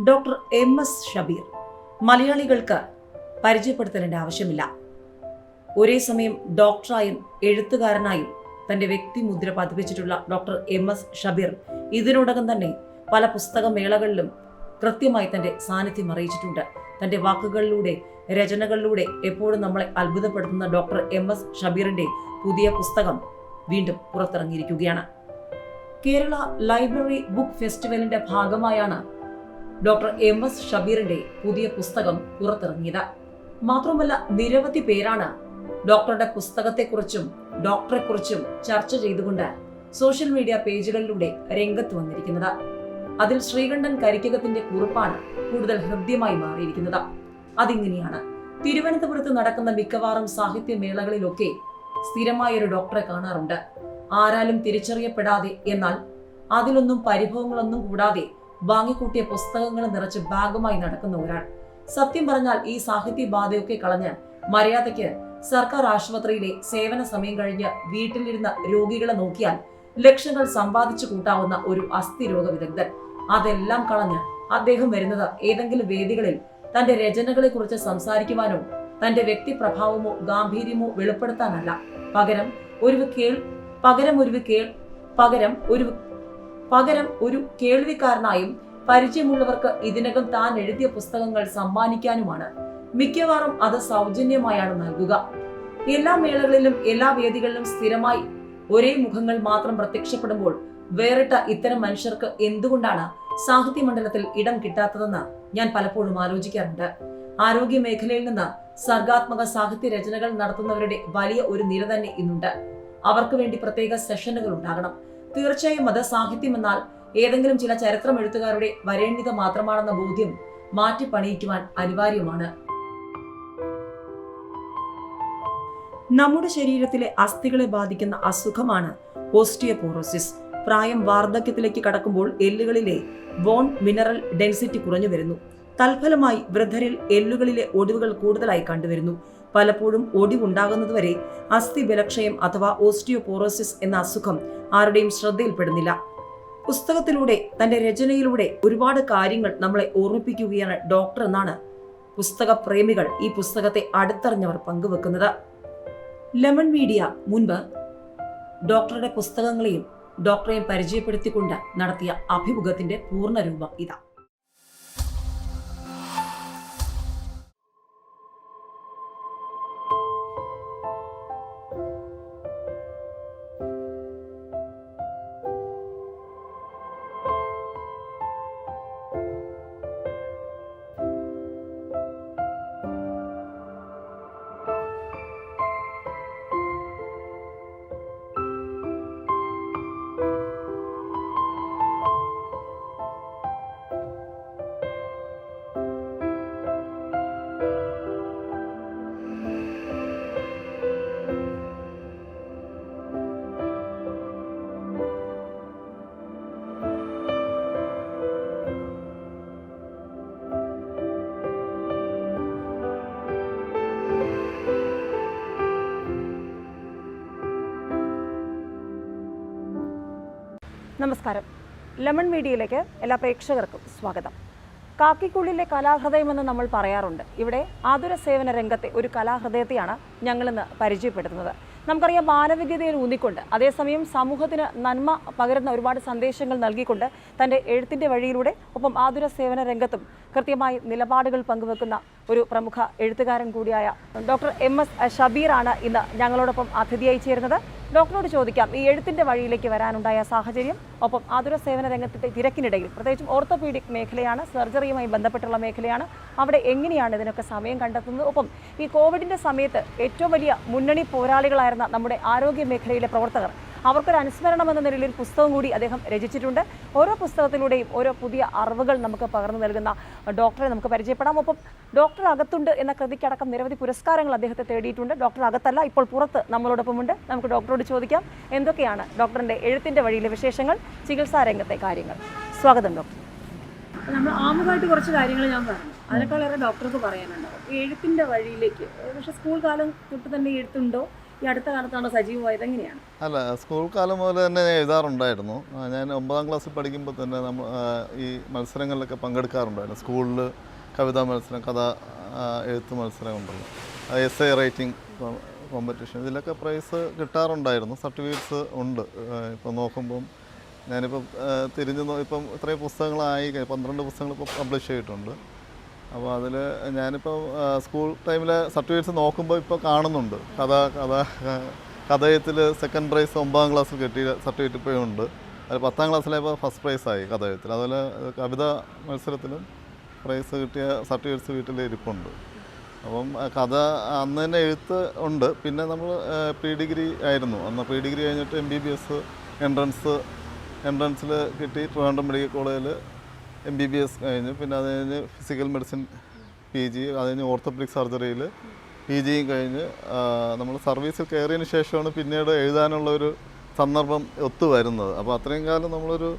Doctor M S Shabeer. മലയാളികൾക്ക് പരിചയപ്പെടുത്തേണ്ട ആവശ്യമില്ല. ഒരേ സമയം ഡോക്ടറായും എഴുത്തുകാരനായും തന്റെ വ്യക്തിമുദ്ര പതിപ്പിച്ചിട്ടുള്ള ഡോക്ടർ എം എസ് ഷബീർ ഇതിനോടകം തന്നെ പല പുസ്തകമേളകളിലും കൃത്യമായി തന്റെ സാന്നിധ്യം അറിയിച്ചിട്ടുണ്ട്. തന്റെ വാക്കുകളിലൂടെ രചനകളിലൂടെ എപ്പോഴും നമ്മളെ അത്ഭുതപ്പെടുത്തുന്ന ഡോക്ടർ എം എസ് ഷബീറിന്റെ പുതിയ പുസ്തകം വീണ്ടും പുറത്തിറങ്ങിയിരിക്കുകയാണ്. കേരള ലൈബ്രറി ബുക്ക് ഫെസ്റ്റിവലിന്റെ ഭാഗമായാണ് ഡോക്ടർ എം എസ് ഷബീറിന്റെ പുതിയ പുസ്തകം പുറത്തിറങ്ങിയത്. മാത്രമല്ല നിരവധി പേരാണ് ഡോക്ടറുടെ പുസ്തകത്തെക്കുറിച്ചും ഡോക്ടറെക്കുറിച്ചും ചർച്ച ചെയ്തുകൊണ്ട് സോഷ്യൽ മീഡിയ പേജുകളിലൂടെ രംഗത്ത് വന്നിരിക്കുന്നത്. അതിൽ ശ്രീകണ്ഠൻ കരിക്കകത്തിന്റെ കുറിപ്പാണ് കൂടുതൽ ഹൃദ്യമായി മാറിയിരിക്കുന്നത്. അതിങ്ങനെയാണ്. തിരുവനന്തപുരത്ത് നടക്കുന്ന മിക്കവാറും സാഹിത്യമേളകളിലൊക്കെ സ്ഥിരമായ ഒരു ഡോക്ടറെ കാണാറുണ്ട്. ആരാലും തിരിച്ചറിയപ്പെടാതെ എന്നാൽ അതിലൊന്നും പരിഭവങ്ങളൊന്നും കൂടാതെ വാങ്ങിക്കൂട്ടിയ പുസ്തകങ്ങൾ നിറച്ച് ബാഗുമായി നടക്കുന്ന ഒരാൾ. സത്യം പറഞ്ഞാൽ ഈ സാഹിത്യ ബാധയൊക്കെ കളഞ്ഞ് മര്യാദയ്ക്ക് സർക്കാർ ആശുപത്രിയിലെ സേവന സമയം കഴിഞ്ഞ് വീട്ടിലിരുന്ന രോഗികളെ നോക്കിയാൽ ലക്ഷങ്ങൾ സമ്പാദിച്ചു കൂട്ടാവുന്ന ഒരു അസ്ഥിരോഗ വിദഗ്ധൻ അതെല്ലാം കളഞ്ഞ് അദ്ദേഹം വരുന്നത് ഏതെങ്കിലും വേദികളിൽ തന്റെ രചനകളെ കുറിച്ച് സംസാരിക്കുവാനോ തന്റെ വ്യക്തി പ്രഭാവമോ ഗാംഭീര്യമോ വെളിപ്പെടുത്താനല്ല. പകരം ഒരു കേൾ പകരം ഒരു കേൾ പകരം ഒരു പകരം ഒരു കേൾവിക്കാരനായും പരിചയമുള്ളവർക്ക് ഇതിനകം താൻ എഴുതിയ പുസ്തകങ്ങൾ സമ്മാനിക്കാനുമാണ്. മിക്കവാറും അത് സൗജന്യമായാണ് നൽകുക. എല്ലാ മേളകളിലും എല്ലാ വേദികളിലും സ്ഥിരമായി ഒരേ മുഖങ്ങൾ മാത്രം പ്രത്യക്ഷപ്പെടുമ്പോൾ വേറിട്ട ഇത്തരം മനുഷ്യർക്ക് എന്തുകൊണ്ടാണ് സാഹിത്യ മണ്ഡലത്തിൽ ഇടം കിട്ടാത്തതെന്ന് ഞാൻ പലപ്പോഴും ആലോചിക്കാറുണ്ട്. ആരോഗ്യ മേഖലയിൽ നിന്ന് സർഗാത്മക സാഹിത്യ രചനകൾ നടത്തുന്നവരുടെ വലിയ ഒരു നിര തന്നെ ഇന്നുണ്ട്. അവർക്ക് വേണ്ടി പ്രത്യേക സെഷനുകൾ ഉണ്ടാകണം. തീർച്ചയായും അത് സാഹിത്യം എന്നാൽ ഏതെങ്കിലും ചില ചരിത്രം എഴുത്തുകാരുടെ വരേണ്യത മാത്രമാണെന്ന ബോധ്യം മാറ്റി പണിയിക്കുവാൻ അനിവാര്യമാണ്. നമ്മുടെ ശരീരത്തിലെ അസ്ഥികളെ ബാധിക്കുന്ന അസുഖമാണ് ഓസ്റ്റിയോപോറോസിസ്. പ്രായം വാർദ്ധക്യത്തിലേക്ക് കടക്കുമ്പോൾ എല്ലുകളിലെ ബോൺ മിനറൽ ഡെൻസിറ്റി കുറഞ്ഞു വരുന്നു. തൽഫലമായി വൃദ്ധരിൽ എല്ലുകളിലെ ഒടിവുകൾ കൂടുതലായി കണ്ടുവരുന്നു. പലപ്പോഴും ഒടിവുണ്ടാകുന്നതുവരെ അസ്ഥി ബലക്ഷയം അഥവാ ഓസ്റ്റിയോപോറോസിസ് എന്ന അസുഖം ആരുടെയും ശ്രദ്ധയിൽപ്പെടുന്നില്ല. പുസ്തകത്തിലൂടെ തന്റെ രചനയിലൂടെ ഒരുപാട് കാര്യങ്ങൾ നമ്മളെ ഓർമ്മിപ്പിക്കുകയാണ് ഡോക്ടർ എന്നാണ് പുസ്തക പ്രേമികൾ ഈ പുസ്തകത്തെ അടുത്തറിഞ്ഞവർ പങ്കുവെക്കുന്നത്. ലെമൺ മീഡിയ മുൻപ് ഡോക്ടറുടെ പുസ്തകങ്ങളെയും ഡോക്ടറെയും പരിചയപ്പെടുത്തിക്കൊണ്ട് നടത്തിയ അഭിമുഖത്തിന്റെ പൂർണരൂപം ഇതാ. നമസ്കാരം. ലെമൺ മീഡിയയിലേക്ക് എല്ലാ പ്രേക്ഷകർക്കും സ്വാഗതം. കാക്കിക്കുള്ളിലെ കലാഹൃദയമെന്ന് നമ്മൾ പറയാറുണ്ട്. ഇവിടെ ആതുര സേവന രംഗത്തെ ഒരു കലാഹൃദയത്തെയാണ് ഞങ്ങളിന്ന് പരിചയപ്പെടുത്തുന്നത്. നമുക്കറിയാം മാനവികതയിൽ ഊന്നിക്കൊണ്ട് അതേസമയം സമൂഹത്തിന് നന്മ പകരുന്ന ഒരുപാട് സന്ദേശങ്ങൾ നൽകിക്കൊണ്ട് തന്റെ എഴുത്തിന്റെ വഴിയിലൂടെ ഒപ്പം ആതുര സേവന രംഗത്തും കൃത്യമായി നിലപാടുകൾ പങ്കുവെക്കുന്ന ഒരു പ്രമുഖ എഴുത്തുകാരൻ കൂടിയായ ഡോക്ടർ എം എസ് ഷബീറാണ് ഇന്ന് ഞങ്ങളോടൊപ്പം അതിഥിയായി ചേരുന്നത്. ഡോക്ടറോട് ചോദിക്കാം ഈ എഴുത്തിന്റെ വഴിയിലേക്ക് വരാനുണ്ടായ സാഹചര്യം ഒപ്പം ആതുര സേവന രംഗത്തിന്റെ തിരക്കിനിടയിൽ. പ്രത്യേകിച്ചും ഓർത്തോപീഡിക് മേഖലയാണ് സർജറിയുമായി ബന്ധപ്പെട്ടുള്ള മേഖലയാണ്. അവിടെ എങ്ങനെയാണ് ഇതിനൊക്കെ സമയം കണ്ടെത്തുന്നത്? ഒപ്പം ഈ കോവിഡിന്റെ സമയത്ത് ഏറ്റവും വലിയ മുന്നണി പോരാളികളായിരുന്ന നമ്മുടെ ആരോഗ്യ മേഖലയിലെ പ്രവർത്തകർ അവർക്കൊരു അനുസ്മരണം എന്ന നിലയിൽ ഒരു പുസ്തകം കൂടി അദ്ദേഹം രചിച്ചിട്ടുണ്ട്. ഓരോ പുസ്തകത്തിലൂടെയും ഓരോ പുതിയ അറിവുകൾ നമുക്ക് പകർന്നു നൽകുന്ന ഡോക്ടറെ നമുക്ക് പരിചയപ്പെടാം. ഒപ്പം ഡോക്ടർ അകത്തുണ്ട് എന്ന കൃതിക്കടക്കം നിരവധി പുരസ്കാരങ്ങൾ അദ്ദേഹത്തെ തേടിയിട്ടുണ്ട്. ഡോക്ടർ അകത്തല്ല ഇപ്പോൾ പുറത്ത് നമ്മളോടൊപ്പമുണ്ട്. നമുക്ക് ഡോക്ടറോട് ചോദിക്കാം എന്തൊക്കെയാണ് ഡോക്ടറിന്റെ എഴുത്തിന്റെ വഴിയിലെ വിശേഷങ്ങൾ ചികിത്സാ രംഗത്തെ കാര്യങ്ങൾ? സ്വാഗതം ഡോക്ടർ. നമ്മൾ ആമുഖമായിട്ട് കുറച്ച് കാര്യങ്ങൾ ഞാൻ പറഞ്ഞു. അതിനേക്കാളേറെ ഡോക്ടർക്ക് പറയാനുണ്ടാവും എഴുത്തിന്റെ വഴിയിലേക്ക് പക്ഷെ സ്കൂൾ കാലം തൊട്ട് തന്നെ എഴുത്തുണ്ടോ? ഈ അടുത്ത കാലത്താണ് സജീവമായത് എങ്ങനെയാണ്? അല്ല സ്കൂൾ കാലം മുതൽ തന്നെ ഞാൻ എഴുതാറുണ്ടായിരുന്നു. ഞാൻ ഒമ്പതാം ക്ലാസ്സിൽ പഠിക്കുമ്പോൾ തന്നെ നമ്മൾ ഈ മത്സരങ്ങളിലൊക്കെ പങ്കെടുക്കാറുണ്ടായിരുന്നു. സ്കൂളിൽ കവിതാ മത്സരം കഥ എഴുത്ത് മത്സരം ഉണ്ടല്ലോ. എസ് ഐ റൈറ്റിംഗ് കോമ്പറ്റീഷൻ ഇതിലൊക്കെ പ്രൈസ് കിട്ടാറുണ്ടായിരുന്നു. സർട്ടിഫിക്കറ്റ്സ് ഉണ്ട്. ഇപ്പോൾ നോക്കുമ്പം ഞാനിപ്പം തിരിഞ്ഞു ഇപ്പം ഇത്രയും പുസ്തകങ്ങളായി പന്ത്രണ്ട് പുസ്തകങ്ങൾ ഇപ്പോൾ പബ്ലിഷ് ചെയ്തിട്ടുണ്ട്. അപ്പോൾ അതിൽ ഞാനിപ്പോൾ സ്കൂൾ ടൈമിൽ സർട്ടിഫിക്കറ്റ്സ് നോക്കുമ്പോൾ ഇപ്പോൾ കാണുന്നുണ്ട്. കഥ കഥ കഥയത്തിൽ സെക്കൻഡ് പ്രൈസ് ഒമ്പതാം ക്ലാസ്സിൽ കിട്ടിയ സർട്ടിഫിക്കറ്റ് ഇപ്പോഴും ഉണ്ട്. അത് പത്താം ക്ലാസ്സിലായപ്പോൾ ഫസ്റ്റ് പ്രൈസ് ആയി കഥയത്തിൽ അതുപോലെ കവിത മത്സരത്തിലും പ്രൈസ് കിട്ടിയ സർട്ടിഫിക്കറ്റ്സ് വീട്ടിൽ ഇരിപ്പുണ്ട്. അപ്പം കഥ അന്ന് തന്നെ എഴുത്ത് ഉണ്ട്. പിന്നെ നമ്മൾ പ്രീ ഡിഗ്രി ആയിരുന്നു. അന്ന് പ്രീ ഡിഗ്രി കഴിഞ്ഞിട്ട് M B B S entrance എൻട്രൻസിൽ കിട്ടി ട്രിവാൻഡ്രം മെഡിക്കൽ കോളേജിൽ എം ബി ബി എസ് കഴിഞ്ഞു പിന്നെ അത് കഴിഞ്ഞ് ഫിസിക്കൽ മെഡിസിൻ പി ജി അത് കഴിഞ്ഞ് ഓർത്തോപെഡിക് സർജറിയിൽ പി ജിയും കഴിഞ്ഞ് നമ്മൾ സർവീസിൽ കയറിയതിന് ശേഷമാണ് പിന്നീട് എഴുതാനുള്ള ഒരു സന്ദർഭം ഒത്തു വരുന്നത്. അപ്പോൾ അത്രയും കാലം നമ്മളൊരു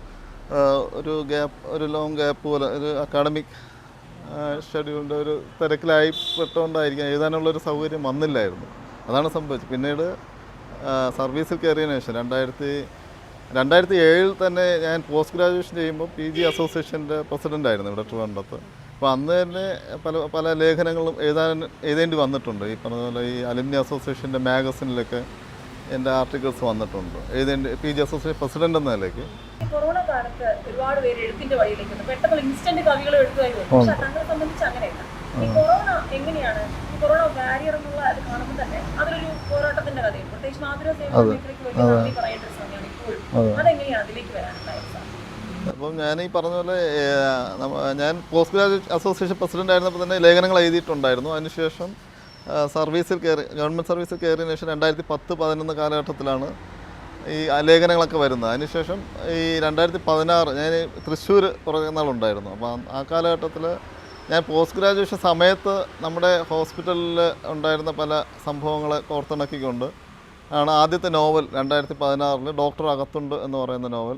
ഒരു ഗ്യാപ്പ് ഒരു ലോങ് ഗ്യാപ്പ് പോലെ ഒരു അക്കാഡമിക് ഷെഡ്യൂളിന്റെ ഒരു തിരക്കിലായി പെട്ടുകൊണ്ടായിരിക്കും എഴുതാനുള്ളൊരു സൗകര്യം വന്നില്ലായിരുന്നു. അതാണ് സംഭവിച്ചത്. പിന്നീട് സർവീസിൽ കയറിയതിനു ശേഷം രണ്ടായിരത്തി രണ്ടായിരത്തി ഏഴിൽ തന്നെ ഞാൻ പോസ്റ്റ് ഗ്രാജുവേഷൻ ചെയ്യുമ്പോൾ പി ജി അസോസിയേഷന്റെ പ്രസിഡന്റ് ആയിരുന്നു ഇവിടെ ട്രിവാൻഡ്രത്ത്. അപ്പോൾ അന്ന് തന്നെ പല പല ലേഖനങ്ങളും എഴുതാൻ എഴുതേണ്ടി വന്നിട്ടുണ്ട്. ഈ പറഞ്ഞ പോലെ ഈ അലുമിനി അസോസിയേഷന്റെ മാഗസിനിലൊക്കെ എന്റെ ആർട്ടിക്കിൾസ് വന്നിട്ടുണ്ട്. എഴുതേണ്ടി പി ജി അസോസിയേഷൻ പ്രസിഡന്റ് എന്ന നിലയ്ക്ക്. അതെ കൊറോണ കാലത്ത് ഒരുപാട് പേര് എഴുത്തിന്റെ വഴിയിലേക്ക് പെട്ടെന്ന് ഇൻസ്റ്റന്റ് പക്ഷെ സംബന്ധിച്ച് അങ്ങനെയല്ല. ഈ കൊറോണ എങ്ങനെയാണ്? ഈ കൊറോണ ബാരിയർ എന്നുള്ള അത് കാണുമ്പോൾ തന്നെ അതൊരു പോരാട്ടത്തിന്റെ കഥയാണ് പ്രത്യേകിച്ച് മാതൃ സേവന മേഖലയ്ക്ക് വലിയ നന്ദി പറയേണ്ട ഒരു സമയമാണ് ഇപ്പോഴും അതെങ്ങനെയാണ് അതിലേക്ക്? അപ്പം ഞാൻ ഈ പറഞ്ഞ പോലെ ഞാൻ പോസ്റ്റ് ഗ്രാജുവേറ്റ് അസോസിയേഷൻ പ്രസിഡന്റ് ആയിരുന്നപ്പോൾ തന്നെ ലേഖനങ്ങൾ എഴുതിയിട്ടുണ്ടായിരുന്നു. അതിനുശേഷം സർവീസിൽ കയറി ഗവൺമെന്റ് സർവീസിൽ കയറിയതിനു ശേഷം രണ്ടായിരത്തി പത്ത് പതിനൊന്ന് കാലഘട്ടത്തിലാണ് ഈ ലേഖനങ്ങളൊക്കെ വരുന്നത്. അതിനുശേഷം ഈ രണ്ടായിരത്തി പതിനാറ് ഞാൻ തൃശ്ശൂർ കുറേ നാളുണ്ടായിരുന്നു. അപ്പോൾ ആ- കാലഘട്ടത്തിൽ ഞാൻ പോസ്റ്റ് ഗ്രാജുവേഷൻ സമയത്ത് നമ്മുടെ ഹോസ്പിറ്റലിൽ ഉണ്ടായിരുന്ന പല സംഭവങ്ങളെ കോർത്തിണക്കിക്കൊണ്ട് ആണ് ആദ്യത്തെ നോവൽ രണ്ടായിരത്തി പതിനാറിൽ ഡോക്ടർ അകത്തുണ്ട് എന്ന് പറയുന്ന നോവൽ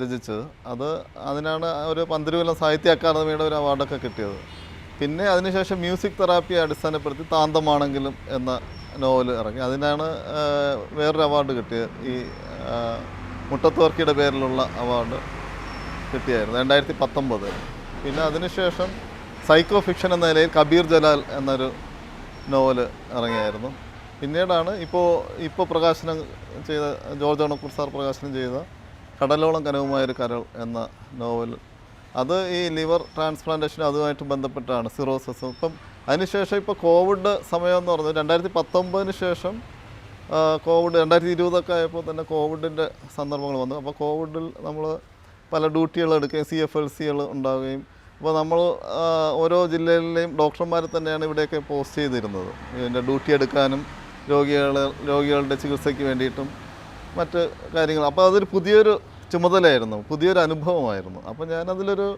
രചിച്ചത്. അത് അതിനാണ് ഒരു പന്തിരുവല്ല സാഹിത്യ അക്കാദമിയുടെ ഒരു അവാർഡൊക്കെ കിട്ടിയത്. പിന്നെ അതിനുശേഷം മ്യൂസിക് തെറാപ്പിയെ അടിസ്ഥാനപ്പെടുത്തി താന്തമാണെങ്കിലും എന്ന നോവൽ ഇറങ്ങി. അതിനാണ് വേറൊരു അവാർഡ് കിട്ടിയത്. ഈ മുട്ടത്തുവർക്കിയുടെ പേരിലുള്ള അവാർഡ് കിട്ടിയായിരുന്നു രണ്ടായിരത്തി പത്തൊമ്പത് പിന്നെ അതിനുശേഷം സൈക്കോ ഫിക്ഷൻ എന്ന നിലയിൽ കബീർ ജലാൽ എന്നൊരു നോവൽ ഇറങ്ങിയായിരുന്നു. പിന്നീടാണ് ഇപ്പോൾ ഇപ്പോൾ പ്രകാശനം ചെയ്ത ജോർജ് അണക്കൂർ സാർ പ്രകാശനം ചെയ്ത കടലോളം കനവുമായൊരു കരൾ എന്ന നോവൽ. അത് ഈ ലിവർ ട്രാൻസ്പ്ലാന്റേഷൻ അതുമായിട്ട് ബന്ധപ്പെട്ടാണ് സിറോസിസ്. ഇപ്പം അതിനുശേഷം ഇപ്പോൾ കോവിഡ് സമയം എന്ന് പറഞ്ഞത് രണ്ടായിരത്തി പത്തൊമ്പതിന് ശേഷം കോവിഡ് രണ്ടായിരത്തി ഇരുപതൊക്കെ ആയപ്പോൾ തന്നെ കോവിഡിന്റെ സന്ദർഭങ്ങൾ വന്നു. അപ്പോൾ കോവിഡിൽ നമ്മൾ പല ഡ്യൂട്ടികൾ എടുക്കുകയും സി എഫ് എൽ സികൾ ഉണ്ടാവുകയും അപ്പോൾ നമ്മൾ ഓരോ ജില്ലയിലെയും ഡോക്ടർമാരെ തന്നെയാണ് ഇവിടെയൊക്കെ പോസ്റ്റ് ചെയ്തിരുന്നത്. ഇതിന്റെ ഡ്യൂട്ടി എടുക്കാനും രോഗികളെ രോഗികളുടെ ചികിത്സയ്ക്ക് വേണ്ടിയിട്ടും മറ്റ് കാര്യങ്ങൾ. അപ്പോൾ അതൊരു പുതിയൊരു ചുമതലയായിരുന്നു പുതിയൊരു അനുഭവമായിരുന്നു. അപ്പോൾ ഞാനതിലൊരു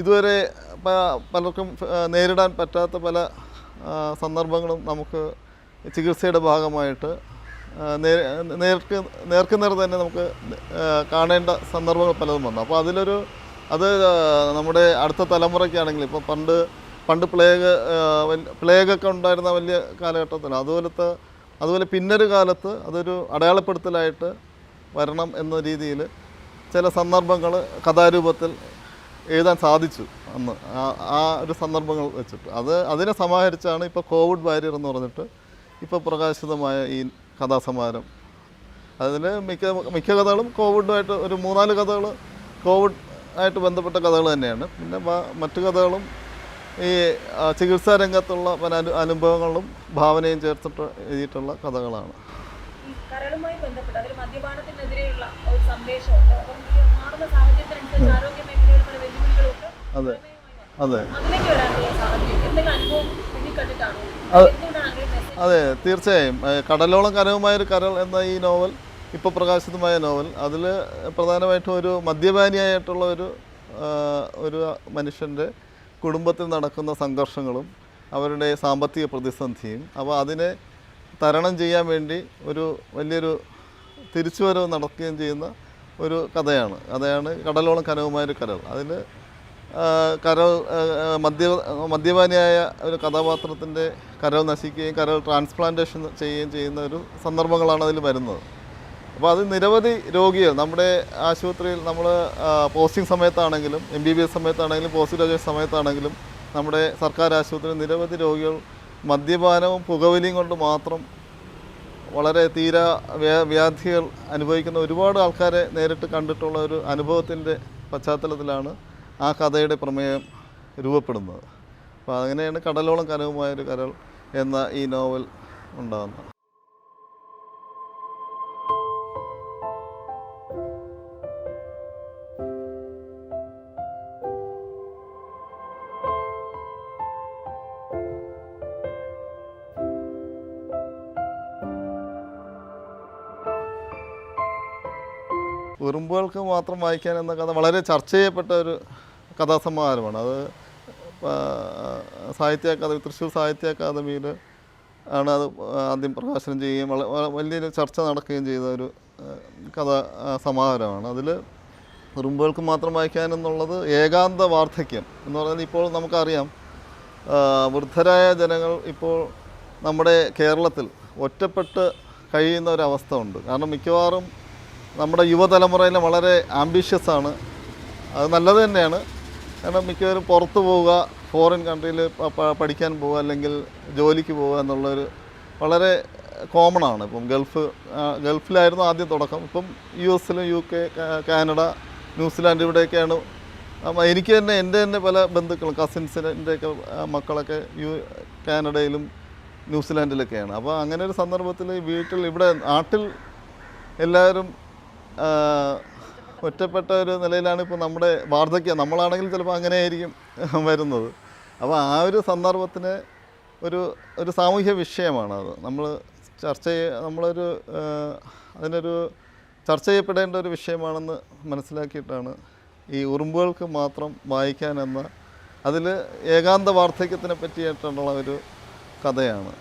ഇതുവരെ പലർക്കും നേരിടാൻ പറ്റാത്ത പല സന്ദർഭങ്ങളും നമുക്ക് ചികിത്സയുടെ ഭാഗമായിട്ട് നേർക്ക് നേർക്കുനേർ തന്നെ നമുക്ക് കാണേണ്ട സന്ദർഭങ്ങൾ പലതും വന്നു. അപ്പോൾ അതിലൊരു അത് നമ്മുടെ അടുത്ത തലമുറയ്ക്കാണെങ്കിൽ ഇപ്പോൾ പണ്ട് പണ്ട് പ്ലേഗ് പ്ലേഗൊക്കെ ഉണ്ടായിരുന്ന വലിയ കാലഘട്ടത്തിൽ അതുപോലത്തെ അതുപോലെ പിന്നൊരു കാലത്ത് അതൊരു അടയാളപ്പെടുത്തലായിട്ട് വരണം എന്ന രീതിയിൽ ചില സന്ദർഭങ്ങൾ കഥാരൂപത്തിൽ എഴുതാൻ സാധിച്ചു അന്ന്. ആ- ഒരു സന്ദർഭങ്ങൾ വെച്ചിട്ട്. അത് അതിനെ സമാഹരിച്ചാണ് ഇപ്പോൾ കോവിഡ് വാരിയർ എന്ന് പറഞ്ഞിട്ട് ഇപ്പോൾ പ്രകാശിതമായ ഈ കഥാസമാരം. അതിൽ മിക്ക മിക്ക കഥകളും കോവിഡുമായിട്ട് ഒരു മൂന്നാൽ കഥകൾ കോവിഡ് ആയിട്ട് ബന്ധപ്പെട്ട കഥകൾ തന്നെയാണ്. പിന്നെ മറ്റു കഥകളും ഈ ചികിത്സാ രംഗത്തുള്ള പല അനുഭവങ്ങളും ഭാവനയും ചേർത്തിട്ട് എഴുതിയിട്ടുള്ള കഥകളാണ്. ഈ കരളുമായി ബന്ധപ്പെട്ട് അതിൽ മദ്യപാനത്തിനെതിരെയുള്ള ഒരു സന്ദേശമുണ്ട്. അപ്പം ഈ മാറുന്ന സാഹചര്യത്തിനനുസരിച്ച് ആരോഗ്യ മേഖലയിൽ പല വെല്ലുവിളികളൊക്കെ അതെ. അതെ. അതിലേക്ക് വരാനുള്ള സാഹചര്യം. എന്തെങ്കിലും അനുഭവം കണ്ടിട്ടാണോ അത് തീർച്ചയായും. കടലോളം കടലോളം കനവുമായൊരു കരൾ എന്ന ഈ നോവൽ ഇപ്പോൾ പ്രകാശിതമായ നോവൽ അതിൽ പ്രധാനമായിട്ടും ഒരു മദ്യപാനിയായിട്ടുള്ള ഒരു ഒരു മനുഷ്യന്റെ കുടുംബത്തിൽ നടക്കുന്ന സംഘർഷങ്ങളും അവരുടെ സാമ്പത്തിക പ്രതിസന്ധിയും അപ്പോൾ അതിനെ തരണം ചെയ്യാൻ വേണ്ടി ഒരു വലിയൊരു തിരിച്ചുവരവ് നടക്കുകയും ചെയ്യുന്ന ഒരു കഥയാണ്. അതാണ് കടലോളം കനവുമായൊരു കരൾ. അതിൽ കരൾ മദ്യ മദ്യപാനിയായ ഒരു കഥാപാത്രത്തിന്റെ കരൾ നശിക്കുകയും കരൾ ട്രാൻസ്പ്ലാന്റേഷൻ ചെയ്യുകയും ചെയ്യുന്ന ഒരു സന്ദർഭങ്ങളാണ് അതിൽ വരുന്നത്. അപ്പോൾ അത് നിരവധി രോഗികൾ നമ്മുടെ ആശുപത്രിയിൽ നമ്മൾ പോസ്റ്റിംഗ് സമയത്താണെങ്കിലും എം ബി ബി എസ് സമയത്താണെങ്കിലും പോസ്റ്റ് ഗ്രാജുവേറ്റ് സമയത്താണെങ്കിലും നമ്മുടെ സർക്കാർ ആശുപത്രിയിൽ നിരവധി രോഗികൾ മദ്യപാനവും പുകവലിയും കൊണ്ട് മാത്രം വളരെ തീര വ്യാ- വ്യാധികൾ അനുഭവിക്കുന്ന ഒരുപാട് ആൾക്കാരെ നേരിട്ട് കണ്ടിട്ടുള്ള ഒരു അനുഭവത്തിന്റെ പശ്ചാത്തലത്തിലാണ് ആ കഥയുടെ പ്രമേയം രൂപപ്പെടുന്നത്. അപ്പോൾ അങ്ങനെയാണ് കടലോളം കനവുമായൊരു കരൾ എന്ന ഈ നോവൽ ഉണ്ടാകുന്നത്. ഉറുമ്പുകൾക്ക് മാത്രം വായിക്കാൻ എന്ന കഥ വളരെ ചർച്ച ചെയ്യപ്പെട്ട ഒരു കഥാസമാഹാരമാണ്. അത് സാഹിത്യ അക്കാദമി തൃശ്ശൂർ സാഹിത്യ അക്കാദമിയിൽ ആണ് അത് ആദ്യം പ്രകാശനം ചെയ്യുകയും വലിയൊരു ചർച്ച നടക്കുകയും ചെയ്ത ഒരു കഥ സമാഹാരമാണ്. അതിൽ കുറുമ്പുകൾക്ക് മാത്രം വായിക്കാൻ എന്നുള്ളത് ഏകാന്ത വാർദ്ധക്യം എന്ന് പറയുന്നത് ഇപ്പോൾ നമുക്കറിയാം. വൃദ്ധരായ ജനങ്ങൾ ഇപ്പോൾ നമ്മുടെ കേരളത്തിൽ ഒറ്റപ്പെട്ട് കഴിയുന്ന ഒരവസ്ഥ ഉണ്ട്. കാരണം മിക്കവാറും നമ്മുടെ യുവതലമുറയിലെ വളരെ ആംബിഷ്യസ് ആണ്. അത് നല്ലത് തന്നെയാണ്. കാരണം മിക്കവരും പുറത്ത് പോവുക ഫോറിൻ കൺട്രിയിൽ പഠിക്കാൻ പോവുക അല്ലെങ്കിൽ ജോലിക്ക് പോവുക എന്നുള്ളൊരു വളരെ കോമൺ ആണ്. ഇപ്പം ഗൾഫ് ഗൾഫിലായിരുന്നു ആദ്യം തുടക്കം. ഇപ്പം U എസിലും U K Canada New Zealand ഇവിടെയൊക്കെയാണ്. എനിക്ക് തന്നെ എന്റെ തന്നെ പല ബന്ധുക്കളും കസിൻസിന്റെയൊക്കെ മക്കളൊക്കെ യു കാനഡയിലും ന്യൂസിലാൻഡിലൊക്കെയാണ്. അപ്പോൾ അങ്ങനെ ഒരു സന്ദർഭത്തിൽ വീട്ടിൽ ഇവിടെ നാട്ടിൽ എല്ലാവരും ഒറ്റപ്പെട്ട ഒരു നിലയിലാണ് ഇപ്പോൾ നമ്മുടെ വാർദ്ധക്യം നമ്മളാണെങ്കിൽ ചിലപ്പോൾ അങ്ങനെ ആയിരിക്കും വരുന്നത് അപ്പോൾ ആ ഒരു സന്ദർഭത്തിന് ഒരു ഒരു സാമൂഹ്യ വിഷയമാണ് അത് നമ്മൾ ചർച്ച ചെയ്യ നമ്മളൊരു അതിനൊരു ചർച്ച ചെയ്യപ്പെടേണ്ട ഒരു വിഷയമാണെന്ന് മനസ്സിലാക്കിയിട്ടാണ് ഈ ഉറുമ്പുകൾക്ക് മാത്രം വായിക്കാൻ എന്ന അതിൽ ഏകാന്ത വാർദ്ധക്യത്തിനെ പറ്റിയിട്ടുള്ള ഒരു കഥയാണ്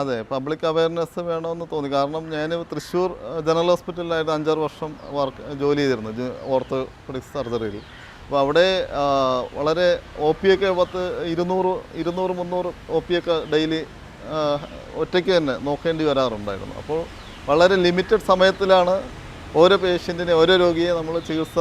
അത് പബ്ലിക് അവയർനെസ് വേണമെന്ന് തോന്നി. കാരണം ഞാൻ തൃശ്ശൂർ ജനറൽ ഹോസ്പിറ്റലിലായിട്ട് അഞ്ചാറ് വർഷം വർക്ക് ജോലി ചെയ്തിരുന്നു ഓർത്തോപെഡിക് സർജറിയിൽ അപ്പോൾ അവിടെ വളരെ ഒ പി ഒക്കെ പത്ത് ഇരുന്നൂറ് ഇരുന്നൂറ് മുന്നൂറ് ഒ പി ഒക്കെ ഡെയിലി ഒറ്റയ്ക്ക് തന്നെ നോക്കേണ്ടി വരാറുണ്ടായിരുന്നു. അപ്പോൾ വളരെ ലിമിറ്റഡ് സമയത്തിലാണ് ഓരോ പേഷ്യന്റിനെ ഓരോ രോഗിയെ നമ്മൾ ചികിത്സ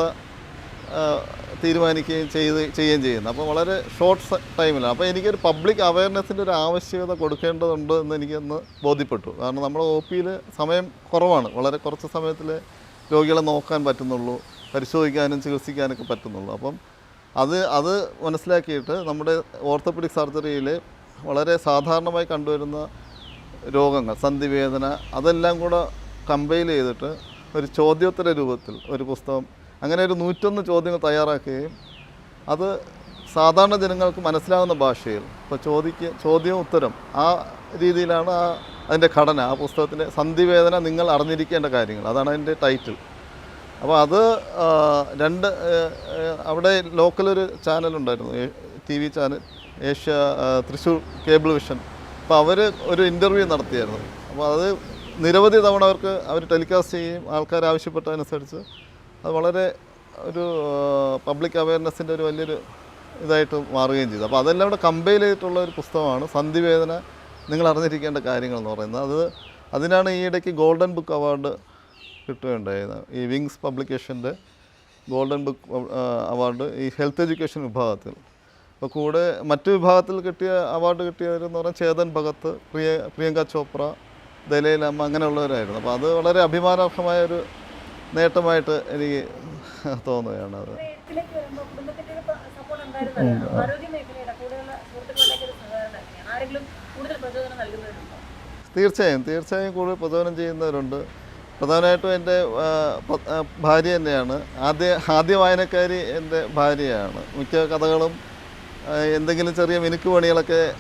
തീരുമാനിക്കുകയും ചെയ്ത് ചെയ്യുകയും ചെയ്യുന്നത്. അപ്പോൾ വളരെ ഷോർട്ട് ടൈമിലാണ് അപ്പോൾ എനിക്കൊരു പബ്ലിക് അവയർനെസ്സിന്റെ ഒരു ആവശ്യകത കൊടുക്കേണ്ടതുണ്ട് എന്ന് എനിക്കൊന്ന് ബോധ്യപ്പെട്ടു. കാരണം നമ്മുടെ ഒ പിയിൽ സമയം കുറവാണ്. വളരെ കുറച്ച് സമയത്തിൽ രോഗികളെ നോക്കാൻ പറ്റുന്നുള്ളൂ പരിശോധിക്കാനും ചികിത്സിക്കാനൊക്കെ പറ്റുന്നുള്ളൂ. അപ്പം അത് അത് മനസ്സിലാക്കിയിട്ട് നമ്മുടെ ഓർത്തോപെഡിക് സർജറിയിൽ വളരെ സാധാരണമായി കണ്ടുവരുന്ന രോഗങ്ങൾ സന്ധിവേദന അതെല്ലാം കൂടെ കമ്പൈൽ ചെയ്തിട്ട് ഒരു ചോദ്യോത്തര രൂപത്തിൽ ഒരു പുസ്തകം അങ്ങനെ ഒരു നൂറ്റൊന്ന് ചോദ്യങ്ങൾ തയ്യാറാക്കുകയും അത് സാധാരണ ജനങ്ങൾക്ക് മനസ്സിലാകുന്ന ഭാഷയിൽ ഇപ്പോൾ ചോദിക്കുക ചോദ്യവും ഉത്തരം ആ രീതിയിലാണ് ആ അതിന്റെ ഘടന ആ പുസ്തകത്തിന്റെ സന്ധിവേദന നിങ്ങൾ അറിഞ്ഞിരിക്കേണ്ട കാര്യങ്ങൾ. അതാണ് അതിന്റെ ടൈറ്റിൽ അപ്പോൾ അത് രണ്ട് അവിടെ ലോക്കലൊരു ചാനലുണ്ടായിരുന്നു T V channel Asia Thrissur cable vision അപ്പോൾ അവർ ഒരു ഇന്റർവ്യൂ നടത്തിയായിരുന്നു. അപ്പോൾ അത് നിരവധി തവണ അവർക്ക് അവർ ടെലികാസ്റ്റ് ചെയ്യുകയും ആൾക്കാർ ആവശ്യപ്പെട്ടതനുസരിച്ച് അത് വളരെ ഒരു പബ്ലിക് അവയർനെസ്സിന്റെ ഒരു വലിയൊരു ഇതായിട്ട് മാറുകയും ചെയ്തു. അപ്പോൾ അതെല്ലാം കൂടെ കമ്പൈൽ ചെയ്തിട്ടുള്ള ഒരു പുസ്തകമാണ് സന്ധിവേദന നിങ്ങൾ അറിഞ്ഞിരിക്കേണ്ട കാര്യങ്ങൾ എന്ന് പറയുന്നത്. അത് അതിനാണ് ഈ ഇടയ്ക്ക് ഗോൾഡൻ ബുക്ക് അവാർഡ് കിട്ടുകയുണ്ടായത്. ഈ വിങ്സ് പബ്ലിക്കേഷന്റെ ഗോൾഡൻ ബുക്ക് അവാർഡ് ഈ ഹെൽത്ത് എഡ്യൂക്കേഷൻ വിഭാഗത്തിൽ. അപ്പോൾ കൂടെ മറ്റു വിഭാഗത്തിൽ കിട്ടിയ അവാർഡ് കിട്ടിയവരെന്ന് പറഞ്ഞാൽ ചേതൻ ഭഗത്ത് പ്രിയ പ്രിയങ്ക ചോപ്ര ദലൈലാമ അങ്ങനെയുള്ളവരായിരുന്നു. അപ്പോൾ അത് വളരെ അഭിമാനാർഹമായ ഒരു നേട്ടമായിട്ട് എനിക്ക് തോന്നുകയാണ് അത്. തീർച്ചയായും തീർച്ചയായും കൂടുതൽ പ്രചോദനം ചെയ്യുന്നവരുണ്ട്. പ്രധാനമായിട്ടും എന്റെ ഭാര്യ തന്നെയാണ്. ആദ്യ ആദ്യ വായനക്കാരി എന്റെ ഭാര്യയാണ്. മിക്ക കഥകളും എന്തെങ്കിലും ചെറിയ മിനുക്ക് പണികളൊക്കെ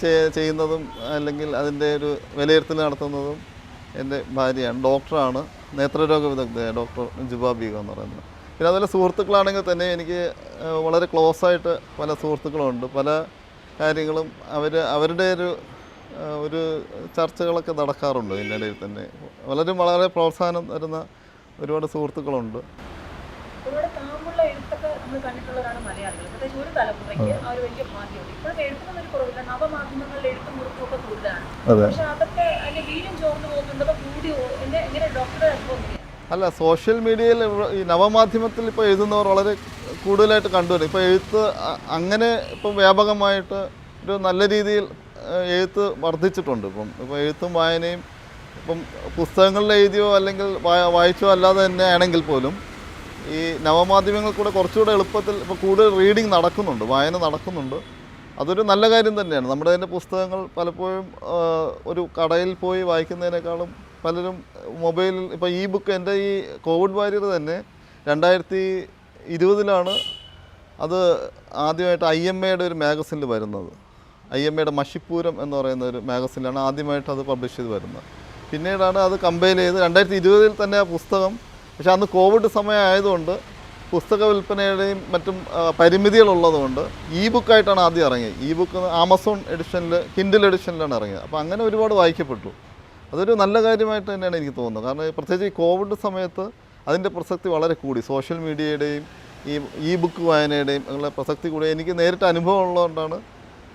ചെയ്- ചെയ്യുന്നതും അല്ലെങ്കിൽ അതിന്റെ ഒരു വിലയിരുത്തൽ നടത്തുന്നതും എന്റെ ഭാര്യയാണ് ഡോക്ടറാണ് നേത്രരോഗ വിദഗ്ധയാണ് ഡോക്ടർ ജുബാ ബീഗം എന്ന് പറയുന്നത്. പിന്നെ അതുപോലെ സുഹൃത്തുക്കളാണെങ്കിൽ തന്നെ എനിക്ക് വളരെ ക്ലോസ് ആയിട്ട് പല സുഹൃത്തുക്കളുണ്ട്. പല കാര്യങ്ങളും അവർ അവരുടെ ഒരു ഒരു ചർച്ചകളൊക്കെ നടക്കാറുണ്ട് ഇതിനിടയിൽ തന്നെ. വളരെ വളരെ പ്രോത്സാഹനം തരുന്ന ഒരുപാട് സുഹൃത്തുക്കളുണ്ട്. എഴുത്തൊക്കെ നമ്മൾ കണ്ടിട്ടുള്ളവരാണ് മലയാളികൾ. പ്രത്യേകിച്ച് ഒരു തലമുറയ്ക്ക് ആ. ഒരു വലിയ മാധ്യമം ഇപ്പോഴത്തെ എഴുത്തുന്ന ഒരു കുറവില്ല. നവമാധ്യമങ്ങളിൽ എഴുത്തും മുറുക്കും ഒക്കെ കൂടുതലാണ് പക്ഷെ അതൊക്കെ അതിന്റെ വീര്യം ചോർന്നു പോകുന്നുണ്ട്. കൂടി എങ്ങനെ ഡോക്ടറുടെ അനുഭവം അല്ല സോഷ്യൽ മീഡിയയിൽ ഈ നവമാധ്യമത്തിൽ ഇപ്പോൾ എഴുതുന്നവർ വളരെ കൂടുതലായിട്ട് കണ്ടുവരും. ഇപ്പോൾ എഴുത്ത് അങ്ങനെ ഇപ്പം വ്യാപകമായിട്ട് ഒരു നല്ല രീതിയിൽ എഴുത്ത് വർദ്ധിച്ചിട്ടുണ്ട്. ഇപ്പം ഇപ്പോൾ എഴുത്തും വായനയും ഇപ്പം പുസ്തകങ്ങളിൽ എഴുതിയോ അല്ലെങ്കിൽ വായിച്ചോ അല്ലാതെ തന്നെ ആണെങ്കിൽ പോലും ഈ നവമാധ്യമങ്ങളിൽ കൂടെ കുറച്ചുകൂടെ എളുപ്പത്തിൽ ഇപ്പോൾ കൂടുതൽ റീഡിങ് നടക്കുന്നുണ്ട് വായന നടക്കുന്നുണ്ട്. അതൊരു നല്ല കാര്യം തന്നെയാണ്. നമ്മുടെ തന്നെ പുസ്തകങ്ങൾ പലപ്പോഴും ഒരു കടയിൽ പോയി വായിക്കുന്നതിനേക്കാളും പലരും മൊബൈലിൽ ഇപ്പോൾ ഈ ബുക്ക് എന്റെ ഈ കോവിഡ് വാരിയർ തന്നെ രണ്ടായിരത്തി ഇരുപതിലാണ് അത് ആദ്യമായിട്ട് ഐ എം എയുടെ ഒരു മാഗസിനിൽ വരുന്നത്. ഐ എം എയുടെ മഷിപ്പൂരം എന്ന് പറയുന്ന ഒരു മാഗസിനിലാണ് ആദ്യമായിട്ട് അത് പബ്ലിഷ് ചെയ്ത് വരുന്നത്. പിന്നീടാണ് അത് കമ്പൈൽ ചെയ്ത് രണ്ടായിരത്തി ഇരുപതിൽ തന്നെ ആ പുസ്തകം പക്ഷേ അന്ന് കോവിഡ് സമയമായതുകൊണ്ട് പുസ്തക വിൽപ്പനയുടെയും മറ്റും പരിമിതികളുള്ളതുകൊണ്ട് ഇ ബുക്കായിട്ടാണ് ആദ്യം ഇറങ്ങിയത്. ഇ ബുക്ക് ആമസോൺ എഡിഷനിൽ കിൻഡിൽ എഡിഷനിലാണ് ഇറങ്ങിയത്. അപ്പോൾ അങ്ങനെ ഒരുപാട് വായിക്കപ്പെട്ടു. അതൊരു നല്ല കാര്യമായിട്ട് തന്നെയാണ് എനിക്ക് തോന്നുന്നത്. കാരണം പ്രത്യേകിച്ച് ഈ കോവിഡ് സമയത്ത് അതിന്റെ പ്രസക്തി വളരെ കൂടി. സോഷ്യൽ മീഡിയയുടെയും ഈ ഇ ബുക്ക് വായനയുടെയും ഉള്ള പ്രസക്തി കൂടി. എനിക്ക് നേരിട്ട് അനുഭവം ഉള്ളതുകൊണ്ടാണ്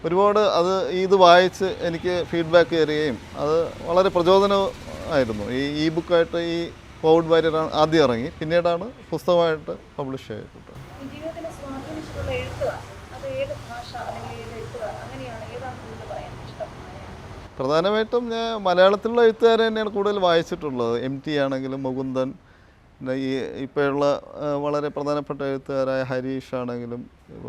ഒരുപാട് അത് ഇത് വായിച്ച് എനിക്ക് ഫീഡ്ബാക്ക് തരികയും അത് വളരെ പ്രചോദനമായിരുന്നു. ഈ ഇ ബുക്കായിട്ട് ഈ കോവിഡ് വാരിയർ ആദ്യം ഇറങ്ങി. പിന്നീടാണ് പുസ്തകമായിട്ട് പബ്ലിഷ് ചെയ്തിട്ട് പ്രധാനമായിട്ടും ഞാൻ മലയാളത്തിലുള്ള എഴുത്തുകാരെ തന്നെയാണ് കൂടുതൽ വായിച്ചിട്ടുള്ളത്. എം ടി ആണെങ്കിലും മുകുന്ദൻ പിന്നെ ഈ ഇപ്പോഴുള്ള വളരെ പ്രധാനപ്പെട്ട എഴുത്തുകാരായ ഹരീഷ് ആണെങ്കിലും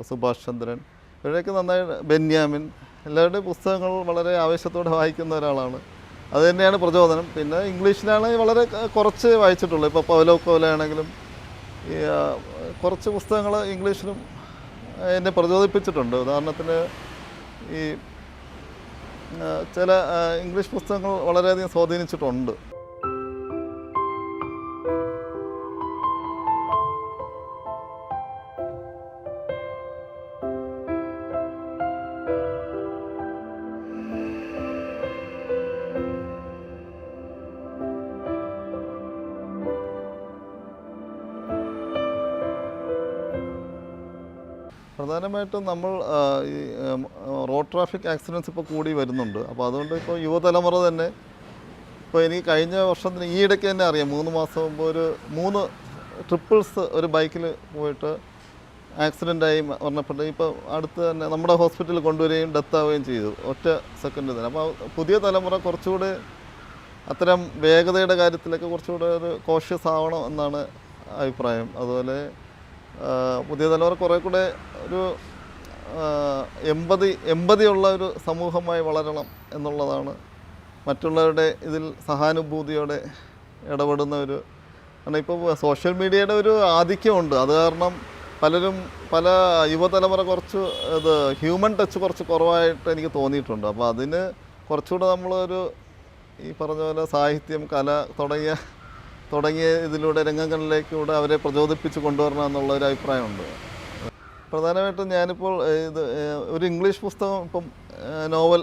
സുഭാഷ് ചന്ദ്രൻ ഇവരൊക്കെ നന്നായി ബെന്യാമിൻ എല്ലാവരുടെയും പുസ്തകങ്ങൾ വളരെ ആവേശത്തോടെ വായിക്കുന്ന ഒരാളാണ്. അത് തന്നെയാണ് പ്രചോദനം. പിന്നെ ഇംഗ്ലീഷിലാണ് വളരെ കുറച്ച് വായിച്ചിട്ടുള്ളൂ. ഇപ്പോൾ പൗലോ കോലാണെങ്കിലും ഈ കുറച്ച് പുസ്തകങ്ങൾ ഇംഗ്ലീഷിലും എന്നെ പ്രചോദിപ്പിച്ചിട്ടുണ്ട്. ഉദാഹരണത്തിന് ഈ ചില ഇംഗ്ലീഷ് പുസ്തകങ്ങൾ വളരെയധികം സ്വാധീനിച്ചിട്ടുണ്ട്. പ്രധാനമായിട്ടും നമ്മൾ ഈ റോഡ് ട്രാഫിക് ആക്സിഡൻസ് ഇപ്പോൾ കൂടി വരുന്നുണ്ട്. അപ്പോൾ അതുകൊണ്ട് ഇപ്പോൾ യുവതലമുറ തന്നെ ഇപ്പോൾ എനിക്ക് കഴിഞ്ഞ വർഷത്തിന് ഈ ഇടയ്ക്ക് തന്നെ അറിയാം മൂന്ന് മാസം മുമ്പ് ഒരു മൂന്ന് ട്രിപ്പിൾസ് ഒരു ബൈക്കിൽ പോയിട്ട് ആക്സിഡന്റായി മരണപ്പെട്ട്. ഇപ്പോൾ അടുത്ത് തന്നെ നമ്മുടെ ഹോസ്പിറ്റലിൽ കൊണ്ടുവരികയും ഡെത്ത് ആവുകയും ചെയ്തു ഒറ്റ സെക്കൻഡ് തന്നെ. അപ്പോൾ പുതിയ തലമുറ കുറച്ചുകൂടി അത്തരം വേഗതയുടെ കാര്യത്തിലൊക്കെ കുറച്ചുകൂടെ ഒരു കോഷ്യസ് ആവണം എന്നാണ് അഭിപ്രായം. അതുപോലെ പുതിയ തലമുറ കുറേ കൂടെ ഒരു എമ്പതി എമ്പതിയുള്ള ഒരു സമൂഹമായി വളരണം എന്നുള്ളതാണ് മറ്റുള്ളവരുടെ ഇതിൽ സഹാനുഭൂതിയോടെ ഇടപെടുന്ന ഒരു കാരണം ഇപ്പോൾ സോഷ്യൽ മീഡിയയുടെ ഒരു ആധിക്യമുണ്ട്. അത് കാരണം പലരും പല യുവതലമുറ കുറച്ച് ഇത് ഹ്യൂമൻ ടച്ച് കുറച്ച് കുറവായിട്ട് എനിക്ക് തോന്നിയിട്ടുണ്ട്. അപ്പോൾ അതിന് കുറച്ചുകൂടെ നമ്മളൊരു ഈ പറഞ്ഞ പോലെ സാഹിത്യം കല തുടങ്ങിയ തുടങ്ങിയ ഇതിലൂടെ രംഗങ്ങളിലേക്കൂടെ അവരെ പ്രചോദിപ്പിച്ച് കൊണ്ടുവരണം എന്നുള്ള ഒരു അഭിപ്രായമുണ്ട്. പ്രധാനമായിട്ടും ഞാനിപ്പോൾ ഇത് ഒരു ഇംഗ്ലീഷ് പുസ്തകം ഇപ്പം നോവൽ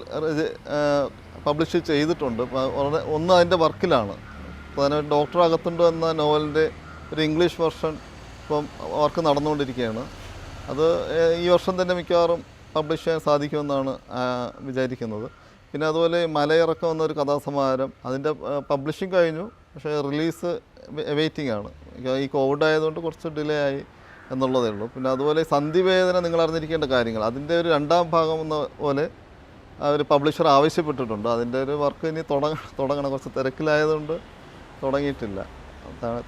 പബ്ലിഷ് ചെയ്തിട്ടുണ്ട്. ഒന്ന് അതിന്റെ വർക്കിലാണ്. പ്രധാനമായിട്ടും ഡോക്ടർ അകത്തുണ്ട് എന്ന നോവലിന്റെ ഒരു ഇംഗ്ലീഷ് വെർഷൻ ഇപ്പം വർക്ക് നടന്നുകൊണ്ടിരിക്കുകയാണ്. അത് ഈ വർഷം തന്നെ മിക്കവാറും പബ്ലിഷ് ചെയ്യാൻ സാധിക്കുമെന്നാണ് വിചാരിക്കുന്നത്. പിന്നെ അതുപോലെ മലയിറക്കം എന്നൊരു കഥാസമാഹാരം അതിന്റെ പബ്ലിഷിങ് കഴിഞ്ഞു. പക്ഷേ റിലീസ് വെയിറ്റിംഗ് ആണ് ഈ കോവിഡ് ആയതുകൊണ്ട് കുറച്ച് ഡിലേ ആയി എന്നുള്ളതേ ഉള്ളൂ. പിന്നെ അതുപോലെ സന്ധിവേദന നിങ്ങൾ അറിഞ്ഞിരിക്കേണ്ട കാര്യങ്ങൾ. അതിന്റെ ഒരു രണ്ടാം ഭാഗം എന്ന പോലെ അവർ പബ്ലിഷർ ആവശ്യപ്പെട്ടിട്ടുണ്ട്. അതിന്റെ ഒരു വർക്ക് ഇനി തുടങ്ങ തുടങ്ങണം. കുറച്ച് തിരക്കിലായതുകൊണ്ട് തുടങ്ങിയിട്ടില്ല. അതാണ്